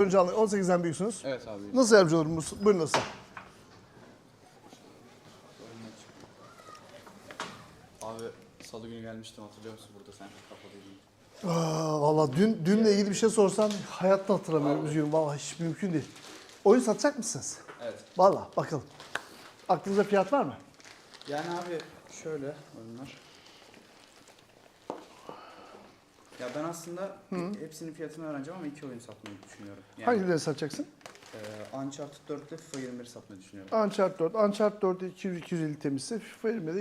Önce anlayın. 18'den büyüksünüz. Evet abi. Nasıl yardımcı olurum? bu- Buyurun nasıl? Abi salı günü gelmiştim hatırlıyor musun burada sen kapalıydın. Aa, Valla dün, dünle ilgili bir şey sorsan hayatta hatırlamıyorum. Üzgünüm. Valla hiç mümkün değil. Oyun satacak mısınız? Evet. Valla bakalım. Aklınızda fiyat var mı? Yani abi şöyle oyunlar. Ya ben aslında hepsinin fiyatını öğreneceğim ama iki oyun satmayı düşünüyorum. Yani Hangileri satacaksın? e, Uncharted 4 ile FIFA 21 satmayı düşünüyorum. Uncharted 4. Uncharted 4'e 200-250 temizse FIFA 20'de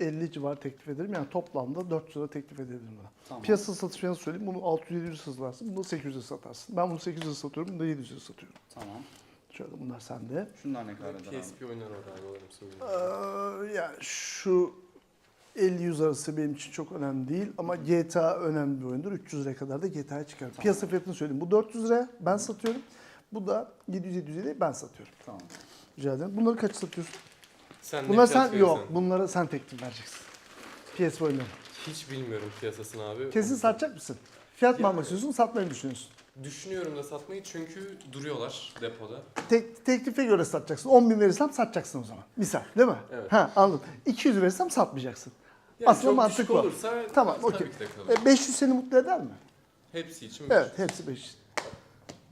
150 civarı teklif ederim. Yani toplamda 400 lira teklif edebilirim buna. Tamam. Piyasa satış fiyatını söyleyeyim. Bunu 600-700 satarsın. Bunu 800'e satarsın. Ben bunu 800'e satıyorum. Bunu da 700'e satıyorum. Tamam. Şöyle bunlar sende. Şunlar ne kadar? PSP oyunları var abi. Ee, yani şu 50-100 arası benim için çok önemli değil ama GTA önemli bir oyundur. 300 liraya kadar da GTA'ya çıkar. Piyasa fiyatını söyleyeyim. Bu 400 liraya ben satıyorum. Bu da 700-750'ye ben satıyorum. Tamam. Rica ederim. Bunları kaç satıyorsun? Sen fiyat sen yok. Bunları sen teklif vereceksin. PS oyunları. Hiç bilmiyorum piyasasını abi. Kesin satacak mısın? Fiyat mı Yani- almak istiyorsun, satmayı mı düşünüyorsun? Düşünüyorum da satmayı çünkü duruyorlar depoda. Tek, teklife göre satacaksın. 10 bin verirsem satacaksın o zaman. Misal değil mi? Evet. Ha anladım. 200 verirsem satmayacaksın. Yani Aslında çok mantık düşük olursa Tamam tabii okey. ki de kalır. E, 500 seni mutlu eder mi? Hepsi için Evet bir, hepsi 500.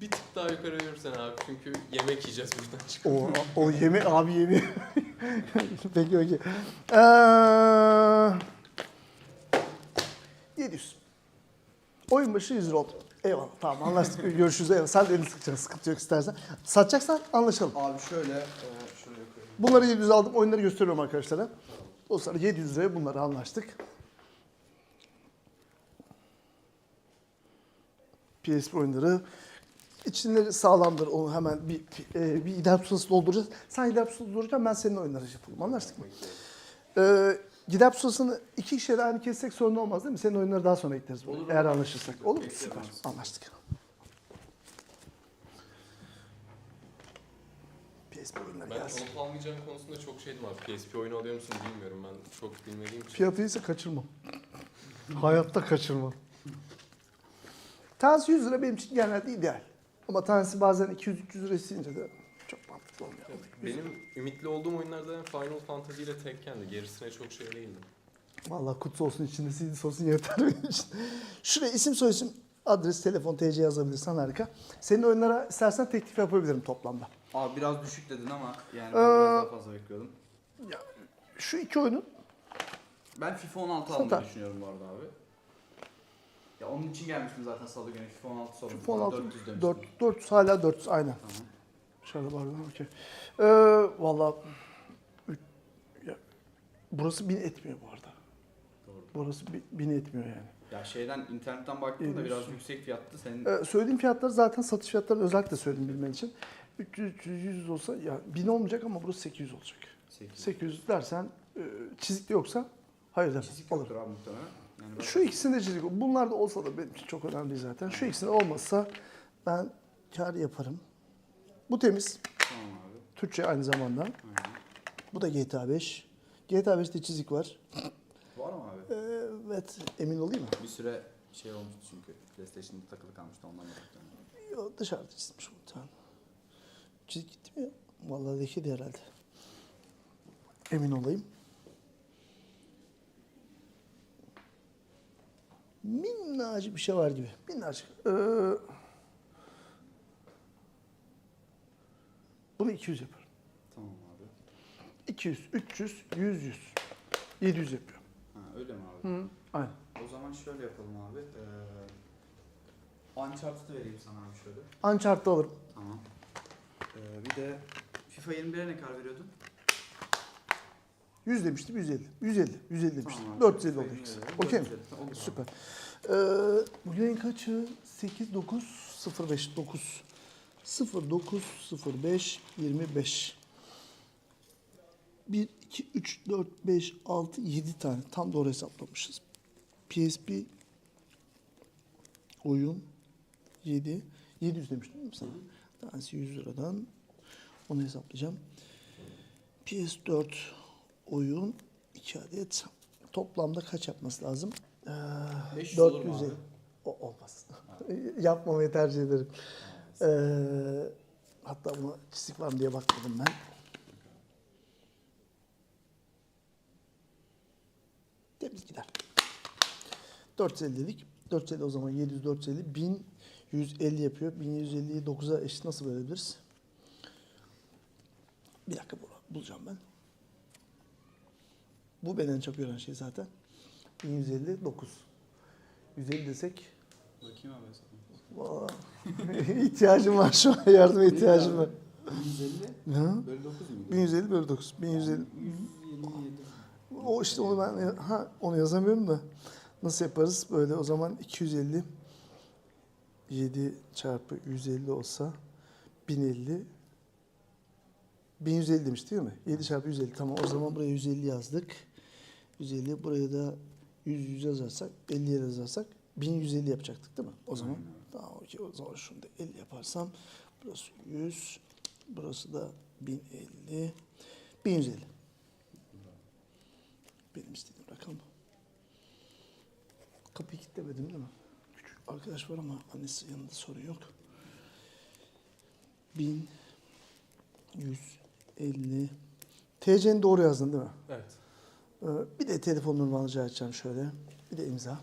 bir tık daha yukarı verirsen abi çünkü yemek yiyeceğiz buradan çıkıp. O, o yemi abi yemi. peki peki. Ee, 700. Oyun başı 100 lira oldu. Eyvallah tamam anlaştık. Görüşürüz. Eyvallah. Sen de elini sıkacaksın. Sıkıntı yok istersen. Satacaksan anlaşalım. Abi şöyle, e, şöyle koyayım. Bunları 700 aldım. Oyunları gösteriyorum arkadaşlara. Dostlar 700 liraya bunları anlaştık. PSP oyunları. İçinleri sağlamdır. Onu hemen bir e, bir gider pusulası dolduracağız. Sen gider pusulası doldururken ben senin oyunları yapalım. Anlaştık mı? Ee, gider pusulasını iki kişiye de aynı kessek sorun olmaz değil mi? Senin oyunları daha sonra ekleriz. Olur, Eğer olur. anlaşırsak. Olur mu? Süper. Anlaştık. PSP oyunları Ben gelsin. olup almayacağım konusunda çok şeydim abi. PSP oyunu alıyor musun bilmiyorum ben çok bilmediğim için. Fiyatı ise kaçırmam. Hayatta kaçırmam. Tanesi 100 lira benim için genelde ideal. Ama tanesi bazen 200-300 lira isteyince de çok mantıklı olmuyor. Benim ümitli olduğum oyunlardan Final Fantasy ile Tekken'di. Gerisine çok şey değildim. Vallahi kutu olsun içinde CD olsun yeter benim için. Şuraya isim soyisim, adres, telefon, TC yazabilirsen harika. Senin oyunlara istersen teklif yapabilirim toplamda. Abi biraz düşük dedin ama yani Ee, ben biraz daha fazla bekliyordum. Ya, şu iki oyunun Ben FIFA 16 Satar. almayı düşünüyorum bu arada abi. Ya onun için gelmiştim zaten salı günü FIFA 16 sorumlu. FIFA 16, 400 demiştim. 4, 400 hala 400 aynen. Tamam. Dışarıda var mı? Okey. Ee, Valla üç- ya, burası bin etmiyor bu arada. Doğru. Burası bi- bin etmiyor yani. Ya şeyden internetten baktım da İyi biraz diyorsun. yüksek fiyattı. Senin Ee, söylediğim fiyatlar zaten satış fiyatlarını özellikle söyledim bilmen için. 300, 300, 100 olsa ya 1000 olmayacak ama burası 800 olacak. 8. 800 dersen e, çizikli yoksa hayır demem. Çizik Olur. abi muhtemelen. Yani Şu ikisinde çizik Bunlar da olsa da benim için çok önemli değil zaten. Şu ikisinde olmazsa ben kar yaparım. Bu temiz. Tamam abi. Türkçe aynı zamanda. Aynen. Bu da GTA 5. GTA 5'te çizik var. Var mı abi? Evet, emin olayım mı? Bir süre şey olmuştu çünkü. PlayStation'da takılı kalmıştı ondan. Yok dışarıda çizmiş muhtemelen. Çizik gitti mi? Vallahi lekedi herhalde. Emin olayım. Minnacık bir şey var gibi. Minnacık. Ee, bunu 200 yaparım. Tamam abi. 200, 300, 100, 100. 700 yapıyorum. Ha öyle mi abi? Hı, aynen. O zaman şöyle yapalım abi. Ee, Uncharted'ı vereyim sana abi şöyle. Uncharted'ı alırım. Tamam. Ee, bir de FIFA 21'e ne kadar veriyordun? 100 demiştim 150. 150. 150 demiştim. Tamam abi. 450 FIFA oldu 21'e ikisi. verelim, Okey mi? 450. Olur abi. Süper. Ee, bugün ayın kaçı? 8, 9, 05, 9. 09, 05, 25. 1, 2, 3, 4, 5, 6, 7 tane. Tam doğru hesaplamışız. PSP oyun 7. 700 demiştim değil mi sana? Tanesi 100 liradan. Onu hesaplayacağım. PS4 oyun 2 adet. Toplamda kaç yapması lazım? Ee, 500 olur mu 450. abi? O olmaz. Yapmamayı tercih ederim. Ee, hatta buna çizik var mı diye bakmadım ben. Temiz gider. 450 dedik. 450 o zaman 700 450 1150 yapıyor. 1150'yi 9'a eşit nasıl bölebiliriz? Bir dakika bul- bulacağım ben. Bu beni en çok gören şey zaten. 1150 9. 150 desek Bakayım abi hesabına. İhtiyacım var şu an yardıma ihtiyacım var. 150 Hı? bölü 9 muydu? 1150 bölü 9. 1150. 127. O işte onu ben ha onu yazamıyorum da nasıl yaparız? Böyle o zaman 250 7 çarpı 150 olsa 1050 1150 demiş değil mi? 7 çarpı 150 tamam o zaman buraya 150 yazdık. 150 buraya da 100 100 yazarsak 50 yazarsak 1150 yapacaktık değil mi? O zaman tamam okey o zaman şunu da 50 yaparsam burası 100 burası da 1050 1150 benim istediğim rakam bu. Kapıyı kilitlemedim değil mi? Arkadaş var ama annesi yanında sorun yok. 1150 TC'ni doğru yazdın değil mi? Evet. Ee, bir de telefon numaranı rica edeceğim şöyle. Bir de imza.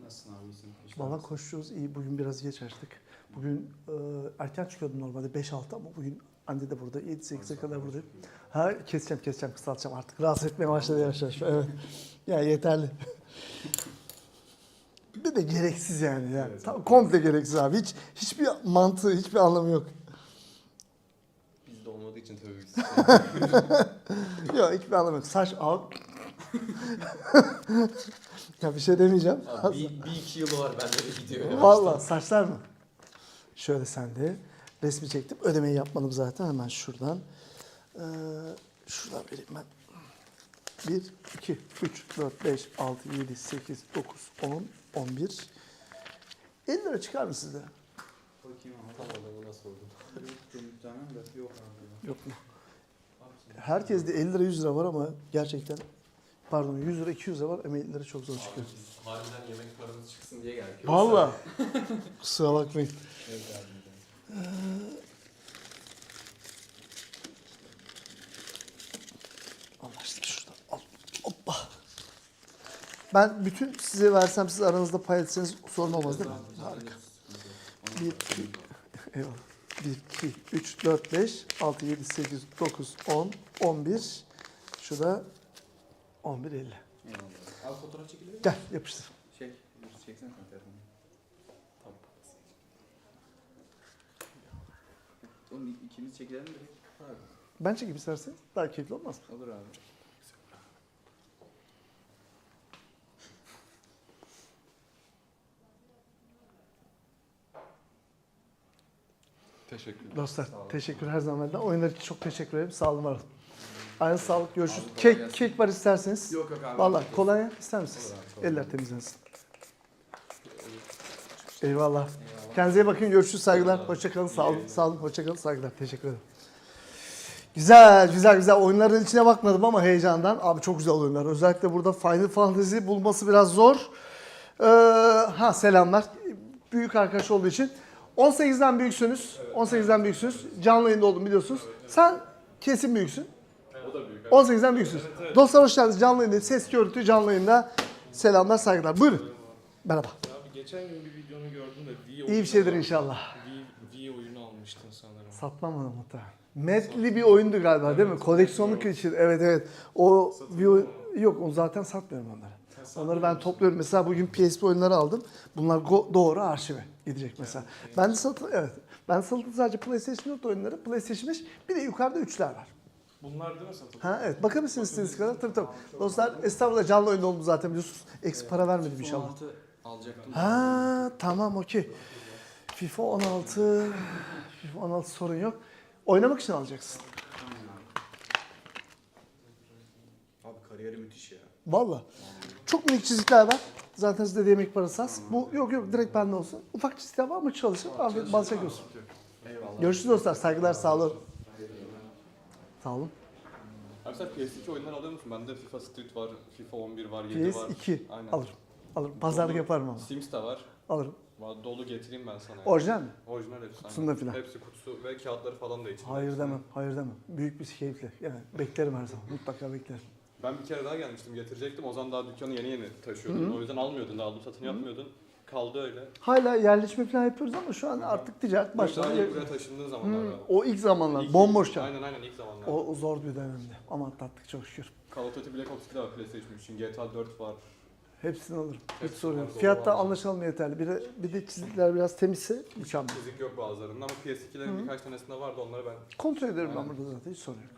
Nasılsın abi iyisin? Valla koşuyoruz iyi. Bugün biraz geç açtık. Bugün e, erken çıkıyordum normalde 5-6 ama bugün anne de burada 7-8'e kadar buradayım. Ha keseceğim keseceğim kısaltacağım artık. Rahatsız etmeye başladı yavaş yavaş. Evet. ya yeterli. Bir de gereksiz yani. ya. Evet. Tam, komple gereksiz abi. Hiç hiçbir mantığı, hiçbir anlamı yok. Bizde olmadığı için tabii ki. Yok hiçbir anlamı yok. Saç al. ya bir şey demeyeceğim. Abi bir, bir iki yılı var bende de gidiyor. ya. Valla saçlar mı? Şöyle sende. Resmi çektim. Ödemeyi yapmadım zaten hemen şuradan. Ee, şuradan vereyim ben. 1, 2, 3, 4, 5, 6, 7, 8, 9, 10, 11. 50 lira çıkar mı sizde? Bakayım abi. Tam adamı nasıl oldu? Benim bir tane de yok abi. Yok mu? Herkeste 50 lira 100 lira var ama gerçekten pardon 100 lira 200 lira var ama 50 lira çok zor çıkıyor. Abi biz harbiden yemek paramız çıksın diye geldik. Valla. Kusura bakmayın. Evet abi. Anlaştık şuradan. Al. Hoppa. Ben bütün size versem siz aranızda pay etseniz sorun olmaz değil mi? Harika. 1, 2, eyvallah. 1, 2, 3, 4, 5, 6, 7, 8, 9, 10, 11. Şu da 11, 50. Eyvallah. Abi fotoğraf çekilir mi? Gel yapıştır. Çek. Çeksene sen telefonu. Tamam. Oğlum ikimiz çekilelim de. Ben çekeyim isterseniz. Daha keyifli olmaz mı? Olur abi. Teşekkürler. Dostlar teşekkür her zaman. benden. Oyunlar için çok teşekkür ederim. Sağ olun var olun. Aynı sağlık. Görüşürüz. Abi Kek, gelsin. kek var isterseniz. Yok yok abi. Vallahi kolonya ister misiniz? Olur abi, Eller temizlensin. Eyvallah. Eyvallah. Kendinize iyi bakın. Görüşürüz. Saygılar. Hoşçakalın. Sağ olun. Sağ olun. Hoşçakalın. Saygılar. Teşekkür ederim. Güzel, güzel, güzel. Oyunların içine bakmadım ama heyecandan. Abi çok güzel oyunlar. Özellikle burada Final Fantasy bulması biraz zor. Ee, ha selamlar. Büyük arkadaş olduğu için. 18'den büyüksünüz. 18'den büyüksünüz. Canlı yayında oldum biliyorsunuz. Sen kesin büyüksün. O da büyük. 18'den büyüksünüz. Dostlar hoş geldiniz. Canlı yayında. Ses görüntü canlı yayında. Selamlar, saygılar. Buyurun. Merhaba. Abi geçen gün bir videonu gördüm de V İyi bir şeydir inşallah. V, V oyunu almıştın sanırım. Satmam onu muhtemelen. Metli bir oyundu galiba değil mi? Koleksiyonluk için. Evet evet. O bir oyun... Yok onu zaten satmıyorum onları. Onları ben topluyorum. Mesela bugün PSP oyunları aldım. Bunlar go- doğru arşive gidecek mesela. Ben de satı evet. Ben satıldı sadece PlayStation 4 oyunları, PlayStation 5. Bir de yukarıda üçler var. Bunlar değil mi satıldı? Ha evet. Bakabilirsiniz istediğiniz kadar. Tabii tabii. Dostlar estağfurullah canlı oyunda oldu zaten biliyorsunuz. Eksi para vermedim inşallah. 16 alacaktım. Ha tamam okey. FIFA 16 FIFA 16 sorun yok. Oynamak için alacaksın. Abi kariyeri müthiş ya. Valla. Çok minik çizikler var. Zaten sizde de yemek parası az. Bu yok yok direkt bende olsun. Ufak çizikler var ama çalışır. Afiyet bal. Eyvallah. Görüşürüz dostlar. Saygılar sağ olun. Sağ olun. Abi sen PS2 oyunlar alıyor musun? Bende FIFA Street var, FIFA 11 var, 7 var. PS2 Aynen. alırım. Alırım. Pazarlık yaparım ama. Sims de var. Alırım. Valla dolu getireyim ben sana. ya. Orijinal mi? Orijinal hepsi. Kutusunda aynen. filan. Hepsi kutusu ve kağıtları falan da içinde. Hayır demem, hayır demem. Büyük bir keyifle. Yani beklerim her zaman. Mutlaka beklerim. Ben bir kere daha gelmiştim getirecektim. O zaman daha dükkanı yeni yeni taşıyordun. O yüzden almıyordun daha alım satını yapmıyordun. Kaldı öyle. Hala yerleşme falan yapıyoruz ama şu an artık ticaret başladı. Daha ilk buraya taşındığın zamanlar. Var. o ilk zamanlar, İlk- bomboşken. Aynen aynen ilk zamanlar. O, o zor bir dönemdi. Ama atlattık çok şükür. Call of Duty Black Ops 2 de var PlayStation için. GTA 4 var. Hepsini alırım. Var, yok. doğru Fiyatta var. anlaşalım yeterli. Bir de, bir de çizikler biraz temizse mükemmel. Fizik yok bazılarında ama PS2'lerin Hı. birkaç tanesinde vardı onları ben Kontrol ederim ben Aynen. burada zaten. Hiç sorun yok.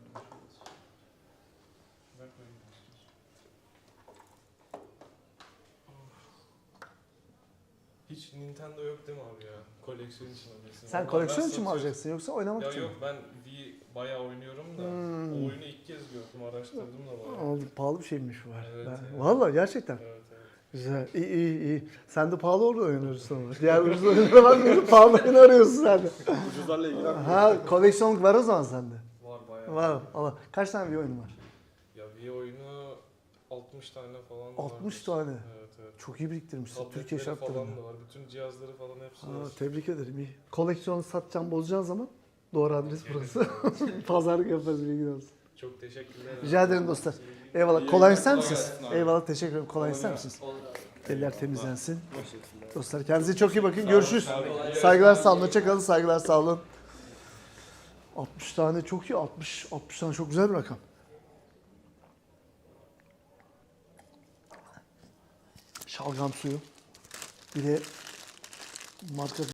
Hiç Nintendo yok değil mi abi ya? Koleksiyon için alıyorsun. Sen koleksiyon ben için mi satıyorum. alacaksın yoksa oynamak Ya için mi? yok ben Wii bayağı oynuyorum da Hmm. o oyunu ilk kez gördüm araştırdım da bayağı. Aldım. Pahalı bir şeymiş bu var. Evet, Ben- evet. Vallahi gerçekten. Evet evet. Güzel. İyi iyi iyi. Sen de pahalı orada oynuyorsun sonra. Diğer ucuz oyunlara bakmıyorsun. pahalı oyunu arıyorsun sen de. ucuzlarla ilgilenmiyorum. Ha koleksiyonluk var o zaman sende. Var bayağı. Var. Allah. Kaç tane bir oyunu var? Ya Wii oyunu 60 tane falan 60 vardır. tane. Evet evet. Çok iyi biriktirmişsin Tabletleri Türkiye şartlarında. falan da var. Bütün cihazları falan hepsi Ha, var. tebrik ederim. İyi. Koleksiyonu satacağım, bozacağın zaman doğru adres burası. Pazarlık yaparız bilgin olsun. Çok teşekkürler. Rica ederim dostlar. Eyvallah. Kolay ister misiniz? Eyvallah. Teşekkür ederim. Kolay ister misiniz? Eller temizlensin. Dostlar kendinize çok iyi bakın. Görüşürüz. Saygılar sağ olun. Hoşça kalın. Saygılar sağ olun. 60 tane çok iyi. 60 60 tane çok güzel bir rakam. Şalgam suyu. Bir de marka